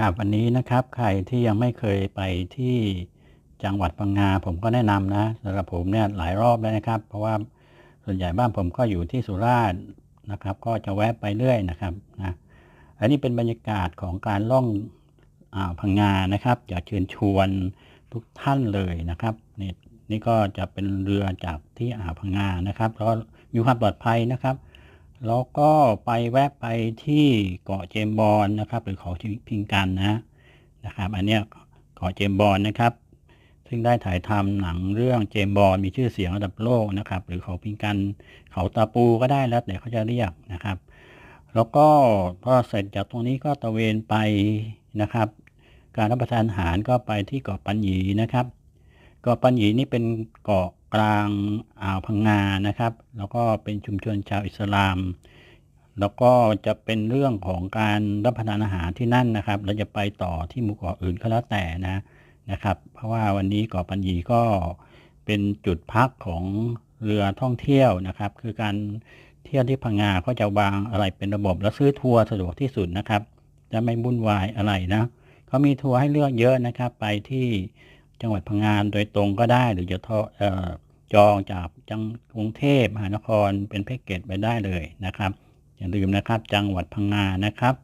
ครับวันนี้นะครับใครที่ยังไม่เคยไปที่จังหวัดพังงาผมก็แนะนำนะสำหรับผมเนี่ยหลายรอบแล้วนะครับ เพราะว่าส่วนใหญ่บ้านผมก็อยู่ที่สุราษฎร์นะครับ ก็จะแวะไปเรื่อยนะครับนะอันนี้เป็นบรรยากาศของการล่องอ่าวพังงานะครับอยากเชิญชวนทุกท่านเลยนะครับนี่นี่ก็จะเป็นเรือจากที่อ่าวพังงานะครับแล้วก็มีความปลอดภัยนะครับ แล้วก็ไปแวะไปที่เกาะเจมบอลนะครับ หรือเขาพิงกันนะนะครับ อันเนี้ยเกาะเจมบอลนะครับ ซึ่งได้ถ่ายทำหนังเรื่องเจมบอลมีชื่อเสียงระดับโลกนะครับ หรือเขาพิงกัน เขาตาปูก็ได้แล้วแต่เขาจะเรียกนะครับ แล้วก็พอเสร็จจากตรงนี้ก็ตะเวนไปนะครับ การรับประทานอาหารก็ไปที่เกาะปัญญีนะครับ เกาะปัญญีนี่เป็นเกาะ กลางอ่าวพังงานะครับ แล้วก็เป็นชุมชนชาวอิสลาม แล้วก็จะเป็นเรื่องของการรับประทานอาหารที่นั่นนะครับ เราจะไปต่อที่หมู่เกาะอื่นก็แล้วแต่นะนะครับ เพราะว่าวันนี้เกาะปัญญีก็เป็นจุดพักของเรือท่องเที่ยวนะครับ คือการเที่ยวที่พังงาก็จะวางอะไรเป็นระบบแล้วซื้อทัวร์สะดวกที่สุดนะครับ จะไม่วุ่นวายอะไรนะเขามีทัวร์ให้เลือกเยอะนะครับ ไปที่ จังหวัดพังงาโดยตรงก็ได้ หรือจะทอจองจากจังกรุงเทพมหานครเป็นแพ็กเกจไปได้เลยนะครับ อย่าลืมนะครับ จังหวัดพังงานะครับ